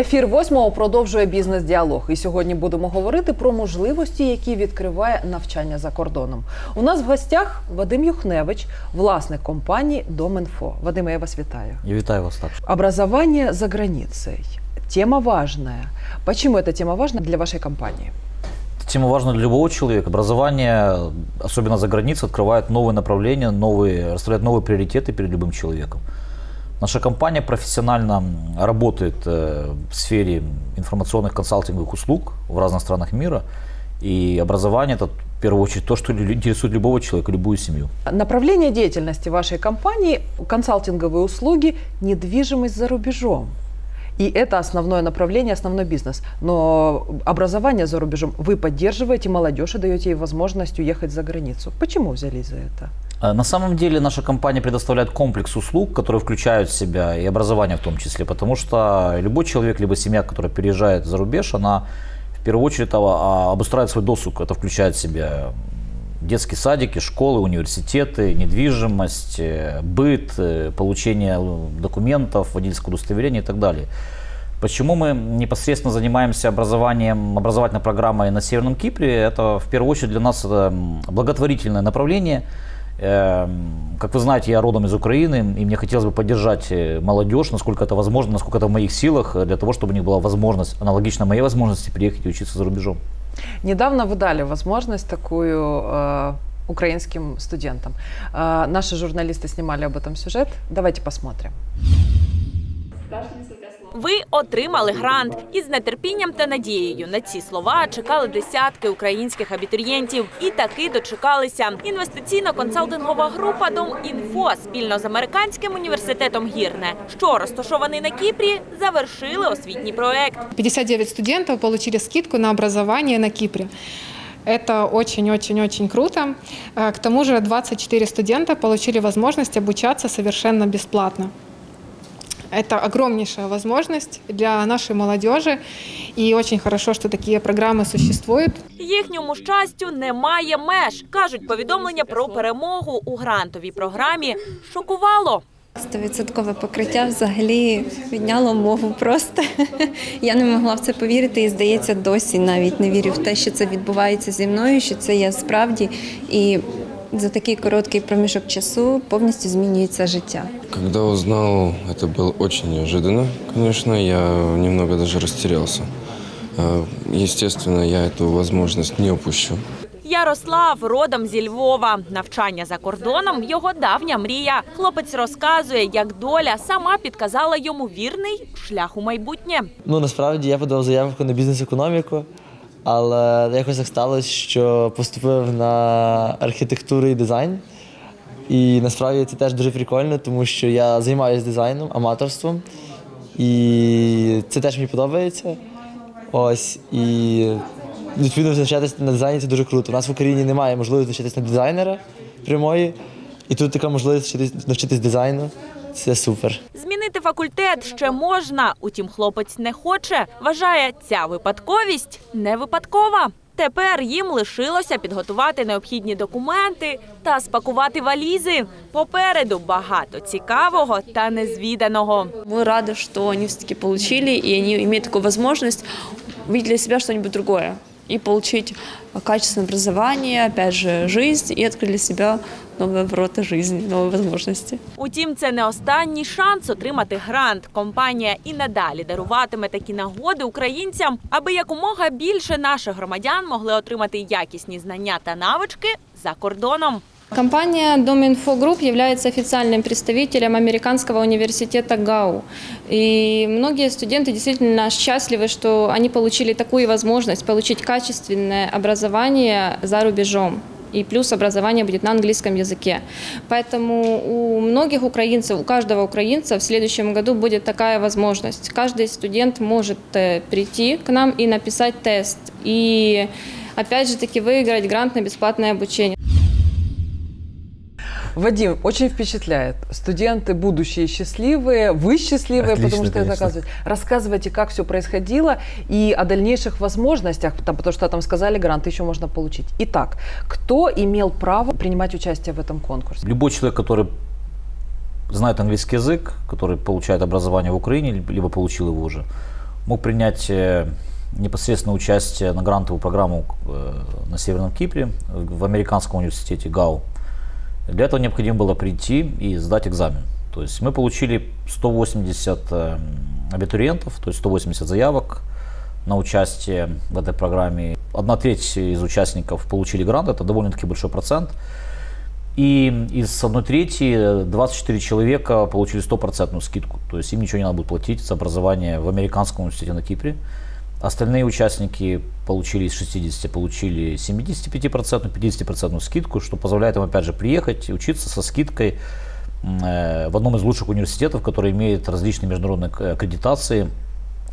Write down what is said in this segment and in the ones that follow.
Ефір восьмого продовжує бізнес-діалог. І сьогодні будемо говорити про можливості, які відкриває навчання за кордоном. У нас в гостях Вадим Юхневич, власник компанії Домінфо. Вадиме, я вас вітаю. Я витаю вас также. Образование за границей. Тема важная. Почему эта тема важна для вашей компании? Эта тема важна для любого человека. Образование, особенно за границей, открывает новые направления, новые, расставляет новые приоритеты перед любым человеком. Наша компания профессионально работает э, в сфере информационных консалтинговых услуг в разных странах мира. И образование – это в первую очередь то, что интересует любого человека, любую семью. Направление деятельности вашей компании – консалтинговые услуги, недвижимость за рубежом. И это основное направление, основной бизнес. Но образование за рубежом вы поддерживаете молодежь и даете ей возможность уехать за границу. Почему взялись за это? А На самом деле наша компания предоставляет комплекс услуг, которые включают в себя и образование в том числе, потому что любой человек, либо семья, которая переезжает за рубеж, она в первую очередь а, обустраивает свой досуг. Это включает в себя детские садики, школы, университеты, недвижимость, э, быт, э, получение э, документов, водительского удостоверения и так далее. Почему мы непосредственно занимаемся образованием, образовательной программой на Северном Кипре? Это в первую очередь для нас благотворительное направление. Эм, Как вы знаете, я родом из Украины, и мне хотелось бы поддержать э, молодежь, насколько это возможно, насколько это в моих силах, э, для того, чтобы у них была возможность, аналогично моей возможности, приехать и учиться за рубежом. Недавно вы дали возможность такую э, украинским студентам. Э, наши журналисты снимали об этом сюжет. Давайте посмотрим. Ви отримали грант і з нетерпінням та надією на ці слова чекали десятки українських абітурієнтів і таки дочекалися. Інвестиційно-консалтингова група Домінфо спільно з американським університетом Гірне, що розташований на Кіпрі, завершили освітній проект. 59 студентов получили скидку на образование на Кипре. Это очень-очень-очень круто. Э, К тому же 24 студента получили возможность обучаться совершенно бесплатно. Это огромнейшая возможность для нашей молодежи. И очень хорошо, что такие программы существуют. Їхньому щастю немає меж. кажуть, повідомлення про перемогу у грантовій програмі шокувало. Стовідсоткове покриття взагалі підняло мову просто. Я не могла в це повірити і, здається, досі навіть не вірю в те, що це відбувається зі мною, що це я справді. І за такий короткий проміжок часу повністю змінюється життя. Когда узнал, это было очень неожиданно, конечно, я немного даже растерялся. Э, Естественно, я эту возможность не упущу. Ярослав родом зі Львова. Навчання за кордоном його давня мрія. Хлопець розказує, як доля сама підказала йому вірний шлях у майбутнє. Ну насправді я подав заявку на бізнес-економіку, але якось так сталося, що поступив на архітектуру і дизайн. І насправді це теж дуже прикольно, тому що я займаюся дизайном, аматорством, і це теж мені подобається. Ось і відповідно навчатися на дизайні це дуже круто. У нас в Україні немає можливості навчатися на дизайнера прямої, і тут така можливість навчитись дизайну. Це супер Змінити факультет ще можна, утім, хлопець не хоче. Вважає, ця випадковість не випадкова. Тепер їм лишилося підготувати необхідні документи та спакувати валізи. Попереду багато цікавого та незвіданого. Мы рады, что они все-таки получили, и они имеют такую возможность увидеть для себя что-нибудь другое и получить качественное образование, опять же, жизнь, и открыть для себя новые ворота жизни, новые возможности. Утім, це не останній шанс отримати грант. Компанія і надалі даруватиме такі нагоди українцям, аби якомога більше наших громадян могли отримати якісні знання та навички за кордоном. Компания Dominfo Group является официальным представителем американского университета ГАУ. И многие студенты действительно счастливы, что они получили такую возможность получить качественное образование за рубежом. И плюс образование будет на английском языке. Поэтому у многих украинцев, у каждого украинца в следующем году будет такая возможность. Каждый студент может э, прийти к нам и написать тест. И опять же таки выиграть грант на бесплатное обучение. Вадим, очень впечатляет. Студенты будущие счастливые, вы счастливые, Отлично, потому что это конечно. оказывает. Рассказывайте, как все происходило и о дальнейших возможностях, там, потому что там сказали, грант еще можно получить. Итак, кто имел право принимать участие в этом конкурсе? Любой человек, который знает английский язык, который получает образование в Украине, либо получил его уже, мог принять э, непосредственно участие на грантовую программу э, на Северном Кипре в американском университете ГАУ. Для этого необходимо было прийти и сдать экзамен. То есть мы получили 180 э, абитуриентов, то есть 180 заявок на участие в этой программе. Одна треть из участников получили грант, это довольно-таки большой процент. И из одной трети 24 человека получили стопроцентную скидку. То есть им ничего не надо будет платить за образование в американском университете на Кипре. Остальные участники получили из 60, получили 75%, 50% скидку, что позволяет им опять же приехать и учиться со скидкой э, в одном из лучших университетов, который имеет различные международные аккредитации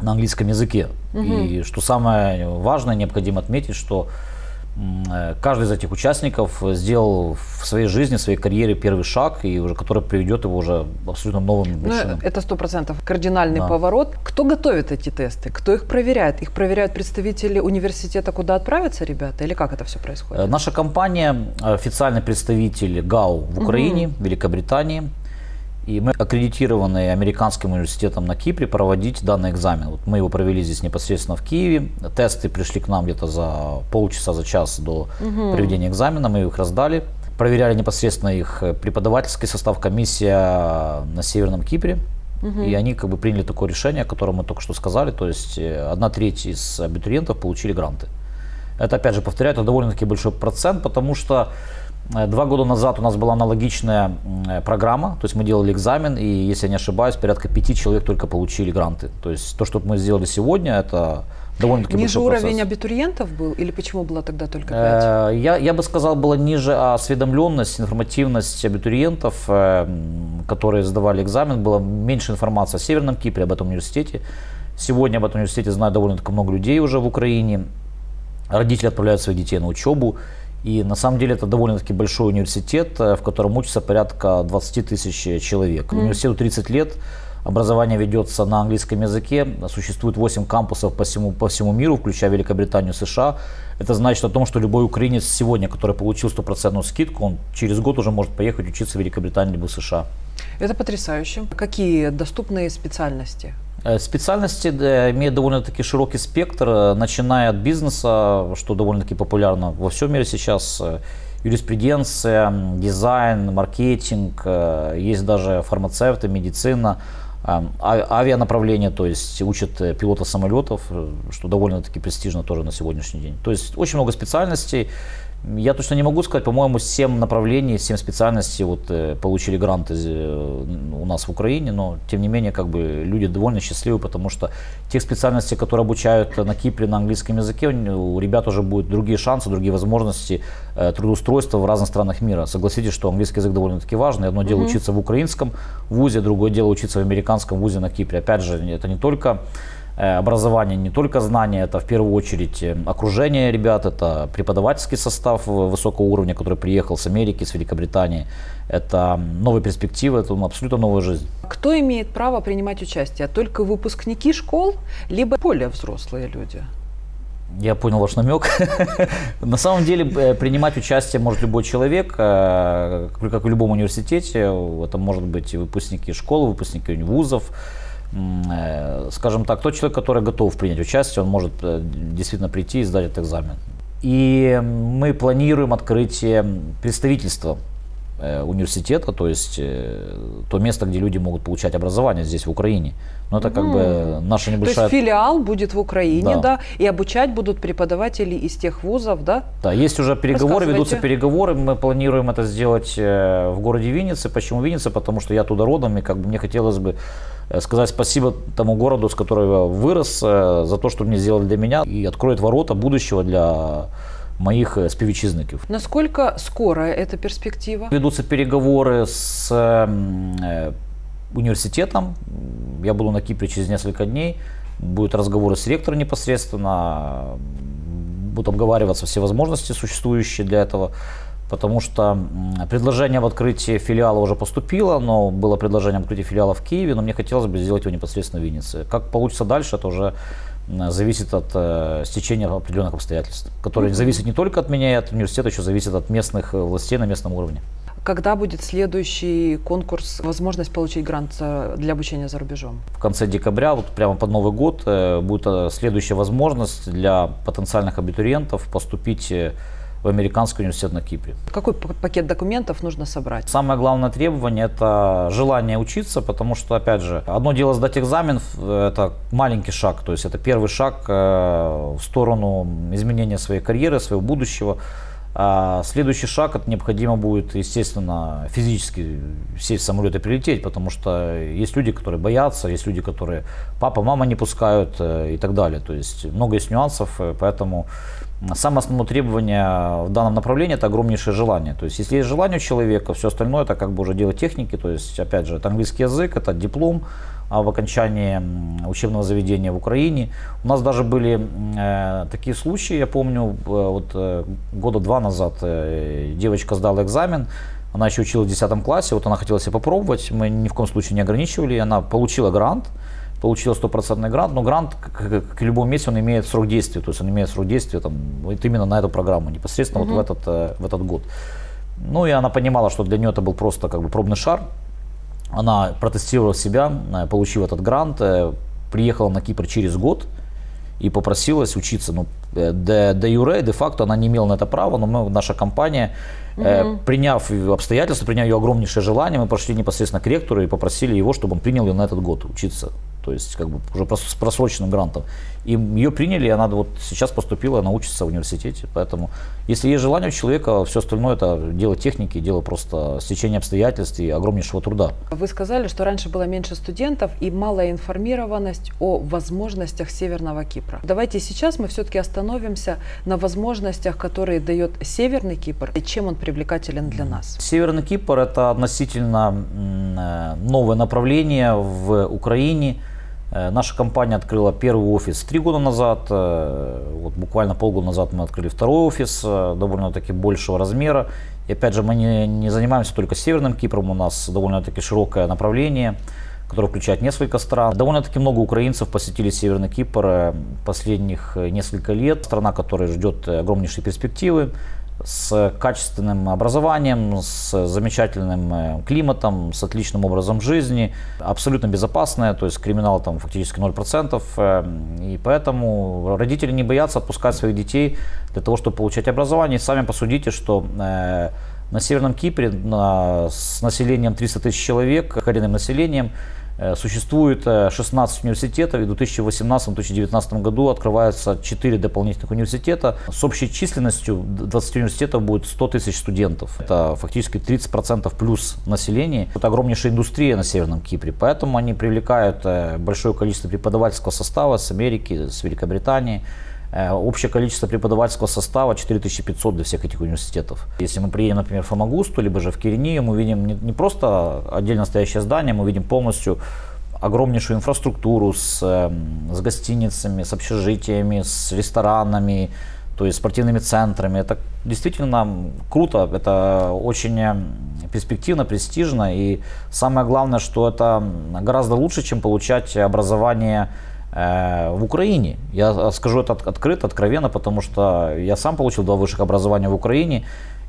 на английском языке. Угу. И что самое важное, необходимо отметить, что Э, каждый из этих участников сделал в своей жизни, в своей карьере первый шаг, и уже который приведет его уже абсолютно новым ну, вершинам. Это сто процентов кардинальный да. поворот. Кто готовит эти тесты? Кто их проверяет? Их проверяют представители университета, куда отправятся ребята? Или как это все происходит? Э, наша компания официальный представитель ГАУ в Украине, угу. Великобритании. И мы аккредитированы американским университетом на Кипре проводить данный экзамен. Вот мы его провели здесь непосредственно в Киеве. Тесты пришли к нам где-то за полчаса, за час до угу. проведения экзамена. Мы их раздали. Проверяли непосредственно их преподавательский состав, комиссия на Северном Кипре. Угу. И они как бы приняли такое решение, о котором мы только что сказали. То есть э, одна треть из абитуриентов получили гранты. Это, опять же, повторяю, это довольно-таки большой процент, потому что Э, два года назад у нас была аналогичная э, программа, то есть мы делали экзамен, и, если я не ошибаюсь, порядка пяти человек только получили гранты. То есть то, что мы сделали сегодня, это довольно-таки Ниже уровень процесс. абитуриентов был, или почему было тогда только пять? Э, я, я бы сказал, была ниже осведомленность, информативность абитуриентов, которые сдавали экзамен, было меньше информации о Северном Кипре, об этом университете. Сегодня об этом университете знает довольно-таки много людей уже в Украине. Родители отправляют своих детей на учебу. И на самом деле это довольно-таки большой университет, э, в котором учатся порядка 20 тысяч человек. Mm. Университету 30 лет, образование ведется на английском языке, существует 8 кампусов по всему, по всему миру, включая Великобританию, США. Это значит о том, что любой украинец сегодня, который получил стопроцентную скидку, он через год уже может поехать учиться в Великобританию либо в США. Это потрясающе. Какие доступные специальности? Э, специальности имеют довольно-таки широкий спектр, э, начиная от бизнеса, что довольно-таки популярно во всем мире сейчас, э, юриспруденция, дизайн, маркетинг, есть даже фармацевты, медицина, а, авианаправление, то есть учат пилота самолетов, что довольно-таки престижно тоже на сегодняшний день. То есть очень много специальностей, я точно не могу сказать, по-моему, 7 направлений, 7 специальностей вот, э, получили гранты э, у нас в Украине, но тем не менее как бы люди довольно счастливы, потому что тех специальностей, которые обучают на Кипре на английском языке, у ребят уже будут другие шансы, другие возможности э, трудоустройства в разных странах мира. Согласитесь, что английский язык довольно-таки важный. Одно дело mm-hmm. учиться в украинском вузе, другое дело учиться в американском вузе на Кипре. Опять же, это не только образование не только знания, это в первую очередь э, окружение ребят, это преподавательский состав высокого уровня, который приехал с Америки, с Великобритании. Это новые перспективы, это абсолютно новая жизнь. Кто имеет право принимать участие? Только выпускники школ, либо более взрослые люди? Я понял ваш намек. На самом деле э, принимать участие может любой человек, как в любом университете. Это может быть выпускники школ, выпускники вузов, Э, скажем так, тот человек, который готов принять участие, он может э, действительно прийти и сдать этот экзамен. И мы планируем открытие представительства э, университета, то есть то место, где люди могут получать образование здесь, в Украине. Но это как mm. бы наша небольшая... То есть филиал будет в Украине, да. да, и обучать будут преподаватели из тех вузов, да? Да, есть уже переговоры, ведутся переговоры. Мы планируем это сделать в городе Винницы. Почему Винница? Потому что я туда родом, и как бы мне хотелось бы Э, сказать спасибо тому городу, с которого я вырос, э, за то, что мне сделали для меня, и откроет ворота будущего для моих э, співвітчизників. Насколько скоро эта перспектива? Ведутся переговоры с э, университетом. Я буду на Кипре через несколько дней. Будут разговоры с ректором непосредственно. Будут обговариваться все возможности, существующие для этого потому что предложение об открытии филиала уже поступило, но было предложение об открытии филиала в Киеве, но мне хотелось бы сделать его непосредственно в Виннице. Как получится дальше, это уже зависит от э, стечения определенных обстоятельств, которые mm-hmm. зависят не только от меня и от университета, еще зависят от местных э, властей на местном уровне. Когда будет следующий конкурс, возможность получить грант для обучения за рубежом? В конце декабря, вот прямо под Новый год, э, будет э, следующая возможность для потенциальных абитуриентов поступить э, в американский университет на Кипре. Какой пакет документов нужно собрать? Самое главное требование – это желание учиться, потому что, опять же, одно дело сдать экзамен – это маленький шаг, то есть это первый шаг в сторону изменения своей карьеры, своего будущего. А следующий шаг, это необходимо будет, естественно, физически сесть в самолет и прилететь, потому что есть люди, которые боятся, есть люди, которые папа, мама не пускают э, и так далее. То есть много есть нюансов, э, поэтому самое основное требование в данном направлении это огромнейшее желание. То есть если есть желание у человека, все остальное это как бы уже дело техники. То есть опять же это английский язык, это диплом, в окончании учебного заведения в Украине. У нас даже были э, такие случаи, я помню, э, вот э, года два назад э, девочка сдала экзамен, она еще училась в 10 классе, вот она хотела себя попробовать, мы ни в коем случае не ограничивали, она получила грант, получила стопроцентный грант, но грант, как, как и в любом месте, он имеет срок действия, то есть он имеет срок действия там, вот именно на эту программу, непосредственно угу. вот в этот, э, в этот год. Ну и она понимала, что для нее это был просто как бы пробный шар, она протестировала себя, э, получив этот грант, э, приехала на Кипр через год и попросилась учиться. Ну, де, де юре, де-факто она не имела на это права, но мы, наша компания, угу. э, приняв обстоятельства, приняв ее огромнейшее желание, мы пошли непосредственно к ректору и попросили его, чтобы он принял ее на этот год учиться то есть как бы уже с просроченным грантом. И ее приняли, и она вот сейчас поступила, она учится в университете. Поэтому, если есть желание у человека, все остальное это дело техники, дело просто стечения обстоятельств и огромнейшего труда. Вы сказали, что раньше было меньше студентов и малая информированность о возможностях Северного Кипра. Давайте сейчас мы все-таки остановимся на возможностях, которые дает Северный Кипр и чем он привлекателен для нас. Северный Кипр это относительно э, новое направление в Украине. Э, наша компания открыла первый офис три года назад. Э, вот буквально полгода назад мы открыли второй офис, э, довольно-таки большего размера. И опять же, мы не, не занимаемся только Северным Кипром, у нас довольно-таки широкое направление, которое включает несколько стран. Довольно-таки много украинцев посетили Северный Кипр последних несколько лет. Страна, которая ждет огромнейшие перспективы с качественным образованием, с замечательным э, климатом, с отличным образом жизни, абсолютно безопасная, то есть криминал там фактически 0%, э, и поэтому родители не боятся отпускать своих детей для того, чтобы получать образование. И сами посудите, что э, на Северном Кипре на, с населением 300 тысяч человек, коренным населением, существует 16 э, университетов, и в 2018-2019 году открываются 4 дополнительных университета. С общей численностью 20 университетов будет 100 тысяч студентов. Это фактически 30% плюс населения. Это огромнейшая индустрия на Северном Кипре, поэтому они привлекают э, большое количество преподавательского состава с Америки, с Великобритании. Э, общее количество преподавательского состава 4500 для всех этих университетов. Если мы приедем, например, в Фомагусту, либо же в Киринию, мы видим не, просто отдельно стоящее здание, мы видим полностью огромнейшую инфраструктуру с, эм, с гостиницами, с общежитиями, с ресторанами, то есть спортивными центрами. Это действительно круто, это очень эм, перспективно, престижно. И самое главное, что это гораздо лучше, чем получать образование в Украине. Я скажу это открыто, откровенно, потому что я сам получил два высших образования в Украине,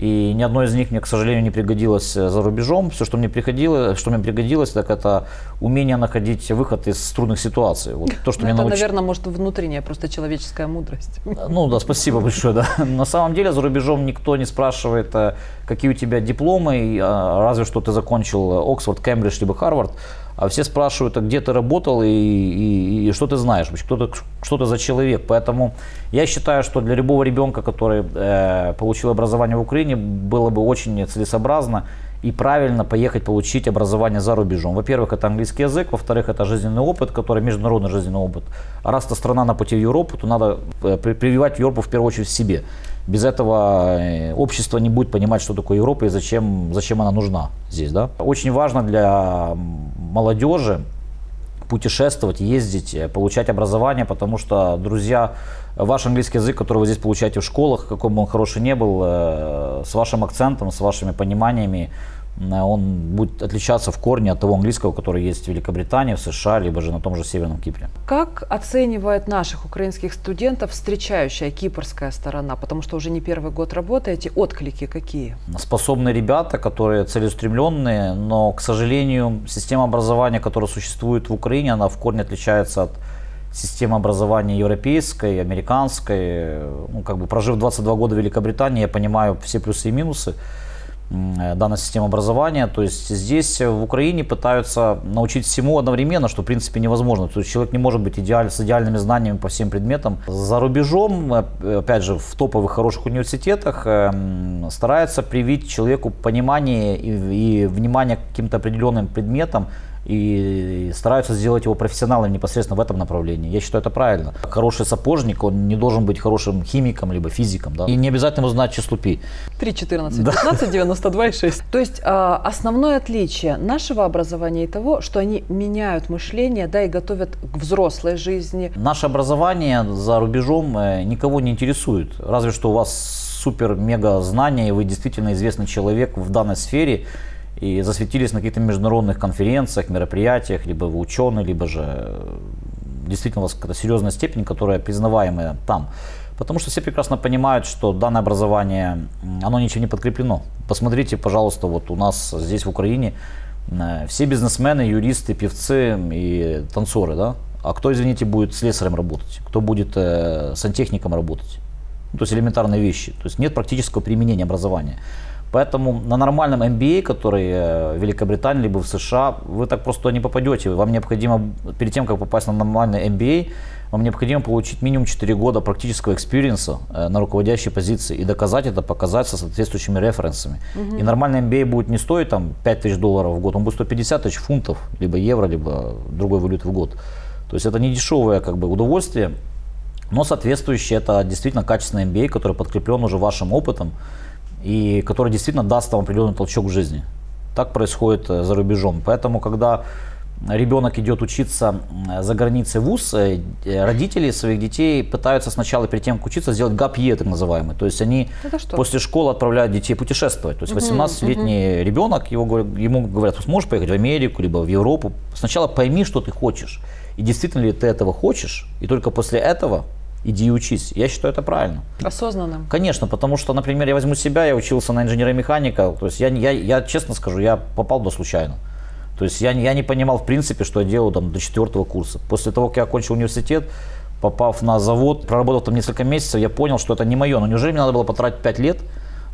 и ни одно из них мне, к сожалению, не пригодилось э, за рубежом. Все, что мне приходилось, что мне пригодилось, так это умение находить выход из трудных ситуаций. Вот то, что ну, это, науч... наверное, может внутренняя просто человеческая мудрость. Э, ну да, спасибо большое. Да. На самом деле за рубежом никто не спрашивает, какие у тебя дипломы, разве что ты закончил Оксфорд, Кембридж либо Харвард а все спрашивают, а где ты работал и, и, и что ты знаешь, что ты, что ты за человек. Поэтому я считаю, что для любого ребенка, который э, получил образование в Украине, было бы очень целесообразно и правильно поехать получить образование за рубежом. Во-первых, это английский язык, во-вторых, это жизненный опыт, который международный жизненный опыт. А раз это страна на пути в Европу, то надо э, прививать Европу в первую очередь в себе. Без этого э, общество не будет понимать, что такое Европа и зачем, зачем она нужна здесь. Да? Очень важно для молодежи путешествовать, ездить, э, получать образование, потому что, друзья, ваш английский язык, который вы здесь получаете в школах, каком бы он хороший не был, э, с вашим акцентом, с вашими пониманиями, он будет отличаться в корне от того английского, который есть в Великобритании, в США, либо же на том же Северном Кипре. Как оценивает наших украинских студентов встречающая кипрская сторона? Потому что уже не первый год работаете. Отклики какие? Способные ребята, которые целеустремленные, но, к сожалению, система образования, которая существует в Украине, она в корне отличается от системы образования европейской, американской. Ну, как бы прожив 22 года в Великобритании, я понимаю все плюсы и минусы м, данной системы образования. То есть здесь в Украине пытаются научить всему одновременно, что в принципе невозможно. То есть человек не может быть идеаль, с идеальными знаниями по всем предметам. За рубежом, э, опять же, в топовых хороших университетах эм, стараются привить человеку понимание и, и внимание к каким-то определенным предметам, и стараются сделать его профессионалом непосредственно в этом направлении. Я считаю, это правильно. Хороший сапожник, он не должен быть хорошим химиком либо физиком. Да? И не обязательно ему знать число пи. 3, 14, 15, 92 и 6. То есть а, основное отличие нашего образования и того, что они меняют мышление, да, и готовят к взрослой жизни. Наше образование за рубежом э, никого не интересует. Разве что у вас супер-мега знания, и вы действительно известный человек в данной сфере, и засветились на каких-то международных конференциях, мероприятиях, либо вы ученый, либо же э, действительно у вас какая-то серьезная степень, которая признаваемая там. Потому что все прекрасно понимают, что данное образование, оно ничем не подкреплено. Посмотрите, пожалуйста, вот у нас здесь в Украине э, все бизнесмены, юристы, певцы и танцоры, да? А кто, извините, будет слесарем работать? Кто будет э, сантехником работать? Ну, то есть элементарные вещи. То есть нет практического применения образования. Поэтому на нормальном MBA, который э, в Великобритании либо в США, вы так просто не попадете. Вам необходимо, перед тем, как попасть на нормальный MBA, вам необходимо получить минимум 4 года практического экспириенса э, на руководящей позиции и доказать это, показать со соответствующими референсами. И нормальный MBA будет не стоить там 5 тысяч долларов в год, он будет стоить 50 тысяч фунтов, либо евро, либо другой валюты в год. То есть это не дешевое как бы, удовольствие, но соответствующее это действительно качественный MBA, который подкреплен уже вашим опытом и который действительно даст вам определенный толчок в жизни. Так происходит э, за рубежом. Поэтому, когда ребенок идет учиться за границей в ВУЗ, э, э, родители своих детей пытаются сначала перед тем, как учиться, сделать гап-е, так называемый. То есть они после школы отправляют детей путешествовать. То есть 18-летний ребенок, его, ему говорят, сможешь поехать в Америку, либо в Европу. Сначала пойми, что ты хочешь. И действительно ли ты этого хочешь, и только после этого иди учись. Я считаю, это правильно. Осознанным. Конечно, потому что, например, я возьму себя, я учился на инженера-механика, то есть я, я, я честно скажу, я попал туда случайно. То есть я, не- я не понимал в принципе, что я делаю там до четвертого курса. После того, как я окончил университет, попав на завод, проработав там несколько месяцев, я понял, что это не мое. Но неужели мне надо было потратить 5 лет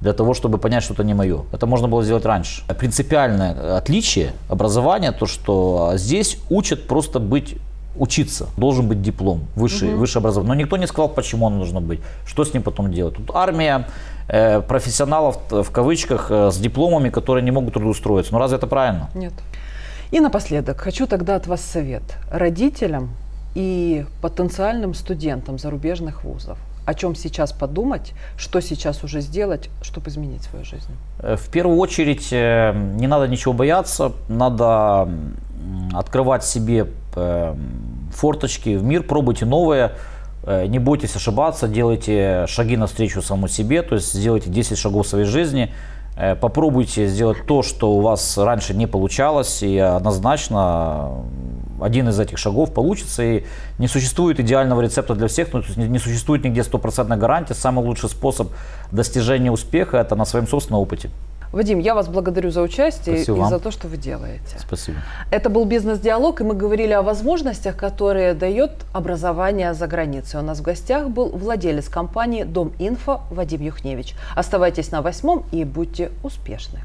для того, чтобы понять, что это не мое? Это можно было сделать раньше. Принципиальное отличие образования, то, что здесь учат просто быть учиться. Должен быть диплом, высший, высшее образование. Но никто не сказал, почему оно должно быть, что с ним потом делать. Тут армия э, профессионалов, т- в кавычках, э, с дипломами, которые не могут трудоустроиться. Ну разве это правильно? Нет. И напоследок хочу тогда от вас совет родителям и потенциальным студентам зарубежных вузов. О чем сейчас подумать, что сейчас уже сделать, чтобы изменить свою жизнь. Э, В первую очередь э, не надо ничего бояться, надо открывать себе э, форточки в мир, пробуйте новое, э, не бойтесь ошибаться, делайте шаги навстречу самому себе, то есть сделайте 10 шагов своей жизни, э, попробуйте сделать то, что у вас раньше не получалось, и однозначно один из этих шагов получится, и не существует идеального рецепта для всех, ну, не существует нигде стопроцентной гарантии, самый лучший способ достижения успеха – это на своем собственном опыте. Вадим, я вас благодарю за участие Спасибо и вам. за то, что вы делаете. Спасибо. Это был бизнес-диалог, и мы говорили о возможностях, которые дает образование за границей. У нас в гостях был владелец компании Дом Инфо Вадим Юхневич. Оставайтесь на восьмом и будьте успешны.